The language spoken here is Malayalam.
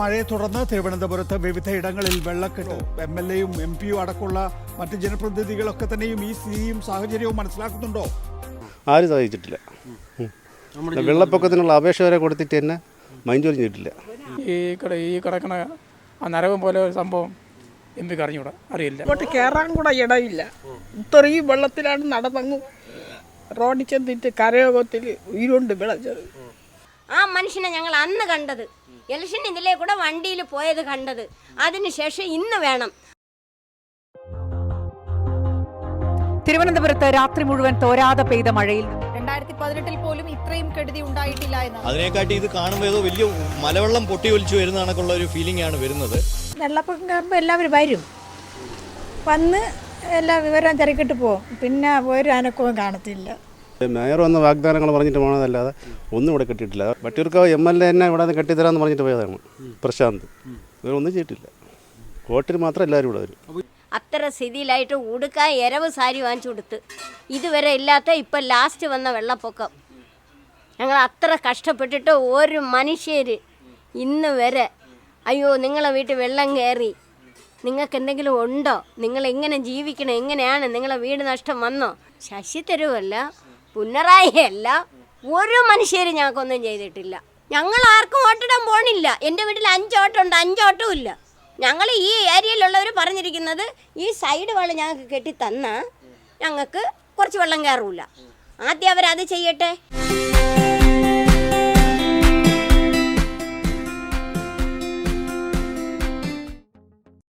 മഴയെ തുടർന്ന് തിരുവനന്തപുരത്ത് വിവിധ ഇടങ്ങളിൽ വെള്ളക്കെട്ട്. എം എൽ എയും എം പിയും അടക്കമുള്ള മറ്റ് ജനപ്രതിനിധികളൊക്കെ തന്നെയും ഈ സ്ഥിതിയും സാഹചര്യവും മനസ്സിലാക്കുന്നുണ്ടോ? ആരും സഹിച്ചിട്ടില്ല. വെള്ളപ്പൊക്കത്തിനുള്ള അപേക്ഷ വരെ കൊടുത്തിട്ട് തന്നെ മൈൻഡ് പോലും ഈ കട ഈ കിടക്കണ ആ നരകം പോലെ ഒരു സംഭവം എം പിക്ക് അറിഞ്ഞൂടാ അറിയില്ല. ഇങ്ങോട്ട് കയറാൻ കൂടെ ഇടയില്ല. ഇത്രയും വെള്ളത്തിലാണ് നടന്നങ്ങ് റോഡിൽ ചെന്നിട്ട് കരയോഗത്തിൽ ഉയരുണ്ട് വിളച്ചത് മനുഷ്യനെ ഞങ്ങൾ അന്ന് കണ്ടത്. ഇലക്ഷൻ ഇതിലേ കൂടെ വണ്ടിയിൽ പോയത് കണ്ടത്. അതിനുശേഷം ഇന്ന് വേണം. തിരുവനന്തപുരത്ത് രാത്രി മുഴുവൻ തോരാതെ പെയ്ത മഴയിൽ രണ്ടായിരത്തി പതിനെട്ടിൽ പോലും ഇത്രയും കെടുതി ഉണ്ടായിട്ടില്ല എന്ന് അതിനെക്കാട്ടി ഇത് കാണുമ്പോൾ ഏതോ വലിയ മലവെള്ളം പൊട്ടി ഒലിച്ചു വരുന്ന കണക്കുള്ള ഒരു ഫീലിംഗ് ആണ് വരുന്നത്. വെള്ളപ്പൊക്കം കാണുമ്പോൾ എല്ലാവരും വരും. വന്ന് എല്ലാ വിവരം തിരക്കിട്ട് പോകും പിന്നെ ഒരു അനക്കവും കാണത്തില്ല. മേയർ വന്ന വാഗ്ദാനങ്ങൾ പറഞ്ഞിട്ട് പോകണതല്ലാതെ ഒന്നും ഇവിടെ കെട്ടിയിട്ടില്ല. വട്ടിയൂർക്കാവ് എം എൽ എ തന്നെ ഇവിടെ നിന്ന് കെട്ടിത്തരാമെന്ന് പറഞ്ഞിട്ട് പോയതാണ് പ്രശാന്ത്. ഇവരൊന്നും ചെയ്തിട്ടില്ല. കോട്ടിന് മാത്രം എല്ലാവരും ഇവിടെ വരും. അത്ര സ്ഥിതിയിലായിട്ട് ഉടുക്കാൻ എരവ് സാരി വാങ്ങിച്ചു കൊടുത്ത്. ഇതുവരെ ഇല്ലാത്ത ഇപ്പം ലാസ്റ്റ് വന്ന വെള്ളപ്പൊക്കം. ഞങ്ങൾ അത്ര കഷ്ടപ്പെട്ടിട്ട് ഒരു മനുഷ്യര് ഇന്ന് വരെ അയ്യോ നിങ്ങളെ വീട്ടിൽ വെള്ളം കയറി. നിങ്ങൾക്ക് എന്തെങ്കിലും ഉണ്ടോ? നിങ്ങൾ എങ്ങനെ ജീവിക്കണം? എങ്ങനെയാണ് നിങ്ങളെ വീട് നഷ്ടം വന്നോ? ശശി തരുവല്ല പുന്നറായി അല്ല ഒരു മനുഷ്യരും ഞങ്ങൾക്കൊന്നും ചെയ്തിട്ടില്ല. ഞങ്ങൾ ആർക്കും ഓട്ടിടാൻ പോണില്ല. എന്റെ വീട്ടിൽ അഞ്ചോട്ടമുണ്ട് അഞ്ചോട്ടവും ഇല്ല. ഞങ്ങൾ ഈ ഏരിയയിലുള്ളവർ പറഞ്ഞിരിക്കുന്നത് ഈ സൈഡ് വെള്ളം ഞങ്ങൾക്ക് കെട്ടി തന്നാൽ ഞങ്ങൾക്ക് കുറച്ച് വെള്ളം കയറൂല. ആദ്യം അവരത് ചെയ്യട്ടെ?